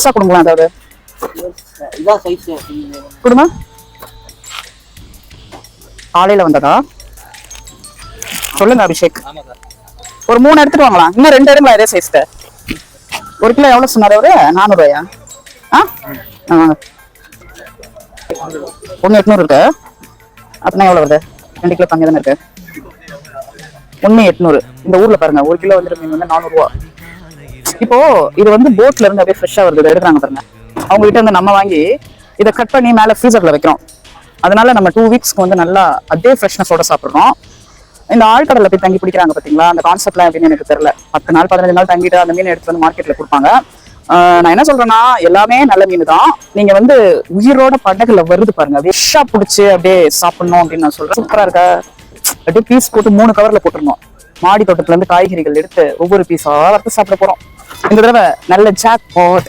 பெருசா கொடுங்களா அதாவது. கொடுமா? காலையில வந்ததா? சொல்லுங்க அபிஷேக். ஒரு மூணு எடுத்துட்டு வாங்கலாம். இன்னும் ரெண்டு எடுங்களா இதே சைஸ்க்கு ஒரு கிலோ எவ்வளவு சொன்னாரு அவரு? நானூறு ரூபாயா ஆ. ஒண்ணு எட்நூறு இருக்கு. அப்படின்னா எவ்வளவு வருது? ரெண்டு கிலோ கம்மி தானே இருக்கு. ஒண்ணு எட்நூறு. இந்த ஊர்ல பாருங்க ஒரு கிலோ வந்துட்டு மீன் வந்து நானூறு ரூபா இப்போ இது வந்து போட்ல இருந்து அப்படியே ஃப்ரெஷ்ஷா வருது. இதை எடுக்கிறாங்க பாருங்க. அவங்க கிட்ட இருந்து நம்ம வாங்கி இதை கட் பண்ணி மேல ஃப்ரீசர்ல வைக்கிறோம். அதனால நம்ம டூ வீக்ஸ்க்கு வந்து நல்லா அதே ஃப்ரெஷ்னஸோட சாப்பிடுறோம். இந்த ஆழ்கடல போய் தங்கி பிடிக்கிறாங்க பாத்தீங்களா? அந்த கான்செப்ட்லாம் எப்படின்னு எனக்கு தெரியல. பத்து நாள் பதினஞ்சு நாள் தங்கிட்டு அந்த மீன் எடுத்து வந்து மார்க்கெட்ல கொடுப்பாங்க. ஆஹ் நான் என்ன சொல்றேன்னா எல்லாமே நல்ல மீன் தான் நீங்க வந்து உயிரோட படகுல வருது பாருங்க. விஷா புடிச்சு அப்படியே சாப்பிடணும் அப்படின்னு நான் சொல்றேன். சூப்பரா இருக்கா? அப்படியே பீஸ் போட்டு மூணு கவர்ல போட்டுருந்தோம் மாடி தோட்டத்துல இருந்து காய்கறிகள் எடுத்து ஒவ்வொரு பீஸா வறுத்து சாப்பிட போறோம். இந்த தடவை நல்ல ஜாக் போட்.